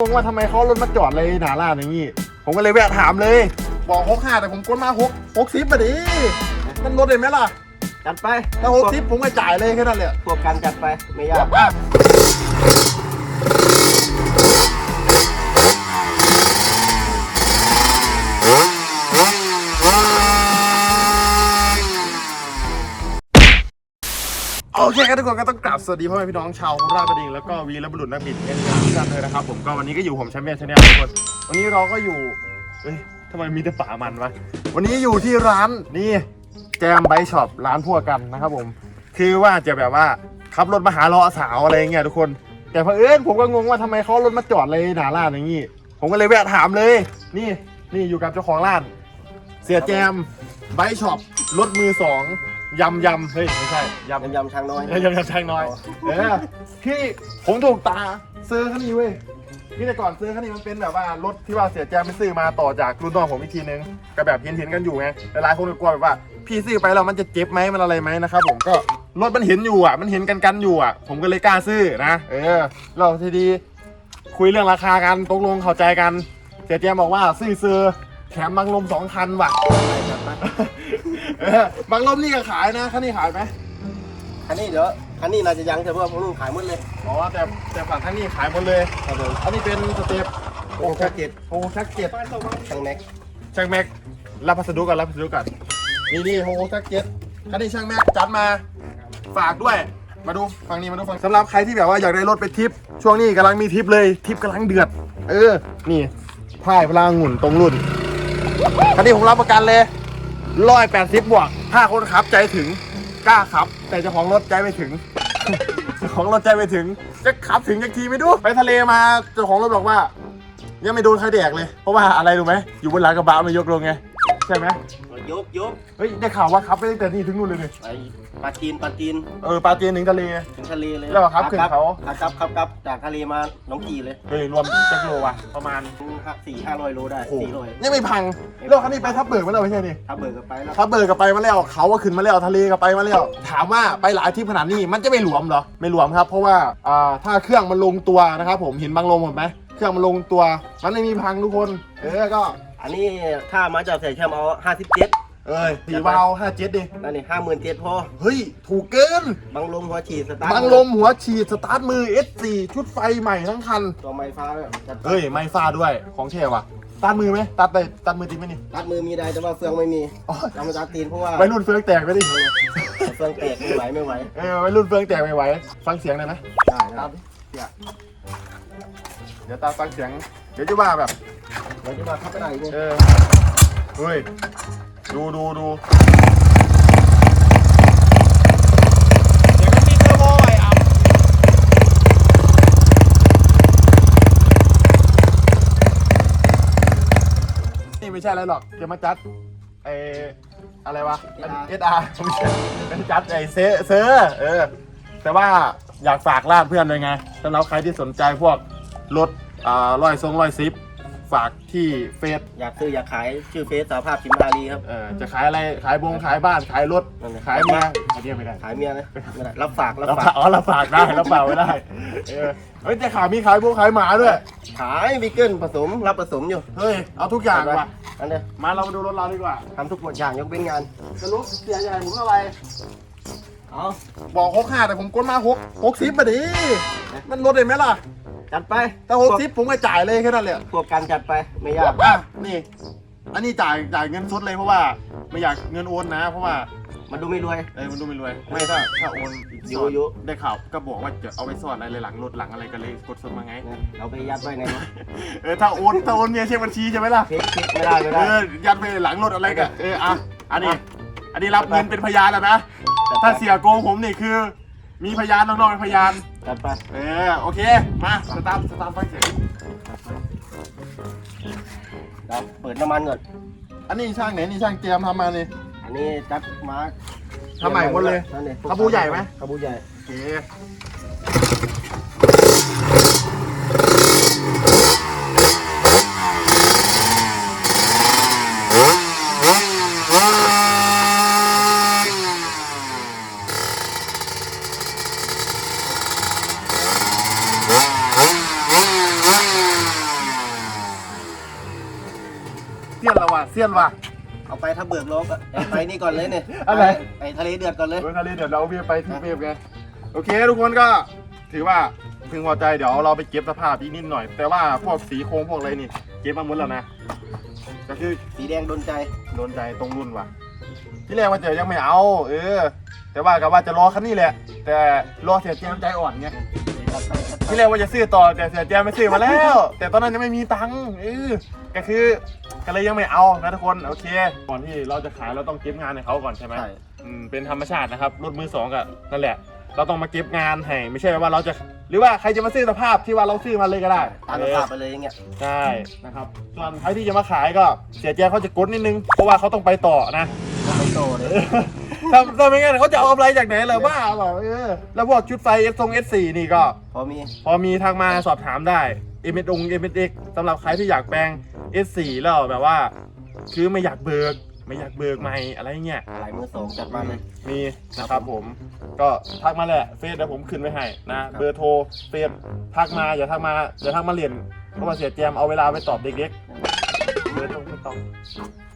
งงว่าทำไมเขารถมาจอดเลยหนาล่านอย่างนี้ ผมก็เลยแวะถามเลย บอกหกห้าแต่ผมกดมาหกหกสิบมาดิมันลดได้ไหมล่ะ จัดไปถ้าหกสิบผมก็จ่ายเลยแค่นั้นแหละพวกกันจัดไปไม่ยาก เคครับทุกคนก็ต้องกราบสวัสดีพ่อแม่พี่น้องชาวราชบุรีแล้วก็วีรบุรุษนักบินเอ็นทุกท่านเลยนะครับผมก็วันนี้ก็อยู่ผมแชมเปี้ยนชาแนลทุกคนวันนี้เราก็อยู่เอ้ยทำไมมีแต่ป่ามันวะวันนี้อยู่ที่ร้านนี่แจมไบช็อปร้านพวกันนะครับผม คือว่าจะแบบว่าขับรถมาหารอสาวอะไรเงี้ยทุกคน แต่พอเอิญผมก็งงว่าทำไมเขารถมาจอดเลยหนาร้านอย่างงี้ ผมก็เลยแวะถามเลย นี่นี่อยู่กับเจ้าของร้าน เสียแจมไบช็อปรถมือสอง ยำยำเฮ้ยไม่ใช่ยำยำยำช้างน้อยเอ้ยยำยำช่างน้อยเออพี่ผมถูกตาซื้อคันนี้เว้ยพี่แต่ก่อนซื้อคันนี้มันเป็นแบบว่ารถที่ว่าเสียแจมไปซื้อมาต่อจากรุ่นน้องผมอีกทีนึงก็แบบเห็นเห็นๆกันอยู่ไงหลายๆคนก็กลัวแบบว่า พี่ซื้อไปแล้วมันจะเจ็บไหมมันอะไรไหมนะครับผมก็รถมันเห็นอยู่อะ มันเห็นกันกันอยู่อะ ผมก็เลยกล้าซื้อนะเออเราทีดีคุยเรื่องราคากันตกลงเข้าใจกันเสียแจมบอกว่าซื้อซื้อแถมบังลมสองคันว่ะ เออบังลมนี่ก็ขายนะคันนี้ขายไหมคันนี้เดี๋ยวคันนี้น่าจะยังแต่ว่าผมขายหมดเลยอ๋อแต่แต่ฝั่งทั้งนี้ขายหมดเลย ครับผมอันนี้เป็นสเต็ปโอ้แพ็กเกจโฮแท็กเก็ตช่างแม็กช่างแม็กรับพัสดุก่อนรับพัสดุก่อนนี่นี่โฮแท็กเก็ตคันนี้ช่างแม็กจัดมาฝากด้วยมาดูฝั่งนี้มาดูฝั่งสำหรับใครที่แบบว่าอยากได้รถไปทริป ช่วงนี้กำลังมีทริปเลยทริปกำลังเดือด เออ นี่พายพลังหมุนตรงรุ่นคันนี้ผมรับประกันเลย ร้อยแปดสิบบวกถ้าคนขับใจถึงกล้าขับ แต่เจ้าของรถใจไม่ถึง เจ้าของรถใจไม่ถึง จะขับถึงจักทีไม่ดู ไปทะเลมาเจ้าของรถบอกว่า ยังไม่โดนใครแดกเลย เพราะว่าอะไรรู้ไหมอยู่บนหลังกระบะไม่ยกลงไง ใช่ไหม ยกยกเฮ้ยได้ข่าวว่าขับไปตั้งแต่นี่ถึงนู่นเลยนี่ไปปลาจีนปลาจีนเออปลาเจนถึงทะเล ถึงทะเลเลยแล้วเหรอครับขึ้นเขาครับครับครับครับจากทะเลมาหน้องกีเลยเฮ้ยรวมจักรโลว่ะประมาณห้าสี่ห้าร้อยโลได้โอ้โหสี่ร้อยยังไม่พังแล้วคันนี้ไปทับเบิกมาแล้วไม่ใช่นี่ถ้าเบิกก็ไปแล้วทับเบิกก็ไปมาแล้วเขาก็ขึ้นมาแล้วทะเลก็ไปมาแล้ว ถามว่าไปหลายที่ขนาดนี้มันจะไม่หลวมเหรอไม่หลวมครับ เพราะว่าอ่าถ้าเครื่องมันลงตัวนะครับผมเห็นบางลมเห็นไหมเครื่องมันลงตัว มันไม่มีพังทุกคน เออ ก็ อันนี้ถ้ามาจากเสียแชมป์เอาห้าสิบเจ็ดเอ้ยสีวาล์วห้าเจ็ดดินั่นนี่ห้าหมื่นเจ็ดพอ เฮ้ย ถูกเกิน บังลมหัวฉีดสตาร์ทบังลมหัวฉีดสตาร์ทมือ S4 ชุดไฟใหม่ทั้งคัน ตัวไม้ฟ้าแบบจัดไปเฮ้ย ไม่ฟ้าด้วย ของเท่ว่ะสตาร์ทมือไหมสตาร์ทไปสตาร์ทมือจริงไหมนี่ ตัดมือมีได้แต่ว่าเฟืองไม่มีอ๋อเรามาตัดตีนเพราะว่าวัยรุ่นเฟืองแตกไปดิ เฟืองแตกไม่ไหวไม่ไหว เออวัยรุ่นเฟืองแตกไม่ไหว ฟังเสียงหน่อยไหมได้นะตามดิ เสียเดี๋ยวตามฟังเสียง เดี๋ยวจะว่าแบบเราจะมาทับไปไหนเนี่ยเออ เฮ้ย ดูดูดูเดี๋ยวมันมีเทอร์โบไอ้อัพนี่ไม่ใช่อะไรหรอกเดี๋ยวมาจัดไออะไรวะเอสอาร์ไม่ใช่เป็นจัดไอเซเซอร์เออ แต่ว่าอยากฝากร้านเพื่อนด้วยไงสำหรับใครที่สนใจพวก รถอ่าร้อยทรงร้อยซิปฝากที่เฟซอยากซื้ออยากขายชื่อเฟซสาภาพชิมนารีครับ เออจะขายอะไรขายบงขายบ้านขายรถนั่นแหละ ขายเมียขายเมียไม่ได้ขายเมียนะไม่ได้รับฝากรับรับฝาฝากกอ๋อรับฝากได้รับฝากไม่ได้เออเฮ้ยจะขายมีขายบงขายหมาด้วยขายวิกเกิลผสมรับผสมอยู่เฮ้ยเอาทุกอย่างว่ะอันเนี้ยมาเรามาดูรถเราดีกว่าทำทุกหมดอย่างยกเว้นงานสรุปเสียใหญ่ผมอะไร เอาบอกหกห้าแต่ผมกดมาหกหกสิบมาดิมันลดได้ไหมล่ะ จัดไปถ้าหกสิบผมก็จ่ายเลยแค่นั้นแหละพวกกันจัดไปไม่ยากอะนี่ อันนี้จ่ายจ่ายเงินสดเลยเพราะว่าไม่อยากเงินโอนนะ เพราะว่ามันดูไม่รวยเอ้ยมันดูไม่รวย ไม่ถ้าถ้าโอนเยอะเยอะได้ข่าวก็บอกว่าจะเอาไปซ่อนอะไรหลังรถหลังอะไรกันเลยกดสดมาไงนะเราไปยัดไว้ในรถเออถ้าโอนถ้าโอนเมียเช็คบัญชีใช่ไหมล่ะ เช็คเช็คไม่ได้ไม่เอได้ อยัดไปหลังรถอะไรกันเอออะอันนี้ อันนี้รับเงินเป็นพยานแล้วนะ ถ้าเสียโกงผมนี่คือ มีพยานน้องๆเป็นพยาน จัดไปเออโอเค มาสตาร์ทสตาร์ทไฟเสียงเราเปิดน้ำมันก่อน อันนี้ช่างไหนนี่ช่างเตรียมทำมานี่อันนี้จัดมาทำใหม่หมดเลยนั่นดิกระบูใหญ่ไหม กระบูใหญ่ โอเค ยนละว่ะเสี้ยนว่ะ เอาไปถ้าเบิกโลกอะไปนี่ก่อนเลยเนี่ยอะไร ไปทะเลเดือดก่อนเลยเดี๋ยวทะเลเดี๋ยวเราเวียไปที่เวียไงโอเค ทุกคนก็ถือว่าพึงพอใจเดี๋ยวเราไปเก็บสภาพอีกนิดหน่อย แต่ว่าพวกสีโครงพวกอะไรนี่ เก็บมาหมดแล้วนะก็คือสีแดงโดนใจ โดนใจตรงรุ่นว่ะ ที่แรกว่าจะยังไม่เอา เออ แต่ว่ากับว่าจะรอคันนี้แหละ แต่รอเสียแจมใจอ่อนไง ที่แรกว่าจะซื้อต่อแต่เสียแจมไม่ซื้อมาแล้ว แต่ตอนนั้นยังไม่มีตังค์เออก็คือก็เลยยังไม่เอานะทุกคนโอเค ก่อนที่เราจะขายเราต้องเก็บงานให้เขาก่อนใช่ไหมใช่ อืมเป็นธรรมชาตินะครับรถมือสองก็นั่นแหละ เราต้องมาเก็บงานให้ไม่ใช่ว่าเราจะหรือว่าใครจะมาซื้อสภาพที่ว่าเราซื้อมาเลยก็ได้ ตามสภาพไปเลยอย่างเงี้ย ใช่นะครับ ส่วนใครที่จะมาขายก็เสียใจเขาจะกดนิดนึง เพราะว่าเขาต้องไปต่อนะ ไม่โตเลย ถ้าถ้าไม่งั้นเขาจะเอากำไรจากไหนเหรอบ้าเปล่าเออแล้วพวกชุดไฟ S ทรง S4 นี่ก็ พอมี พอมีทางมาสอบถามได้ m s อง m s x สำหรับใครที่อยากแปลง S4 แล้วแบบว่า คือไม่อยากเบิก ไม่อยากเบิกใหม่อะไรเงี้ย หลายมือสองจัดมาเลย มีนะครับผม ก็ทักมาแหละเฟซเดี๋ยวผมขึ้นไว้ให้นะเบอร์โทรเฟซทักมาอย่าทักมาอย่าทักมาเรียนเพราะว่าเสียแจมเอาเวลาไปตอบเด็กๆเบอร์โทรไม่ต้อง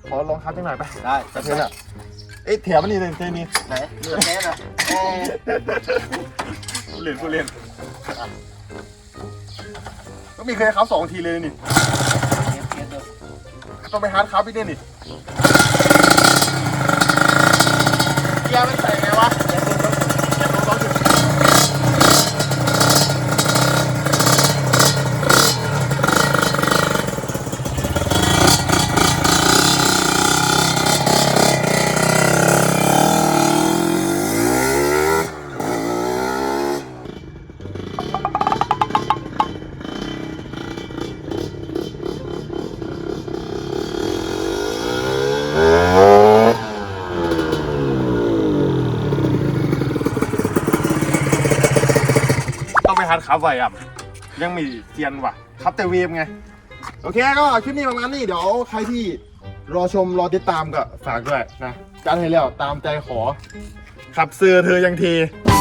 ขอลองคัดจังหน่อยไปได้ กระเทือนอะ เอ้ยแถมมันนี่เลยเทนี่ไหนเลือดแค่น่ะเอ้ยผู้เล่นผู้เล่นก็มีเคยเขาสองทีเลยนี่เก็บเก็บเลยต้องไปฮาร์ดครับพี่เนี่ยนี่เกียร์มันใส่ไงวะเกียร์ต้องต้องถึง ต้องไป ฮัดขับไว้อะยังมีเซียนว่ะขับแต่เวฟไง โอเคก็คลิปนี้ประมาณนี้เดี๋ยวใครที่รอชมรอติดตามก็ฝากด้วยนะจัดให้แล้วตามใจขอขับเสื้อเธอยังที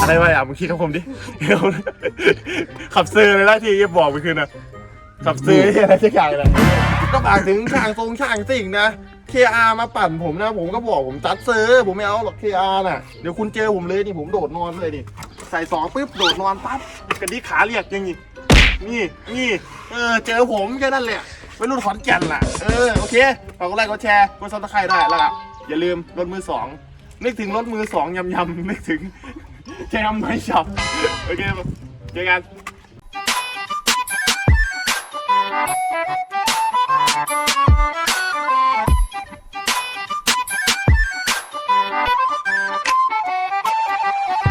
อะไรวะอะมึงคิดกับผมดิขับเสื้อเลยได้ที่บอกไปคืนนะขับเสื้ออะไรสักอย่างเลยก็ฝากถึงช่างทรงช่างสิ่งนะ KR มาปั่นผมนะ ผมก็บอกผมจัดเซอร์ผมไม่เอาหรอก KR น่ะ เดี๋ยวคุณเจอผมเลยนี่ผมโดดนอนเลยนี่ ใส่สองปุ๊บโดดนอนปั๊บกระดิกขาเรียกอยังงี้นี่นี่เออเจอผมแค่นั้นแหละไม่รุ่นขอนแก่นล่ะเออโอเคฝากกดไลค์กดแชร์กดซับสไครต์ได้แล้วก็อย่าลืมรถมือสองนึกถึงรถมือสองยำยำนึกถึงแจมไม่ชอบโอเคเจอกัน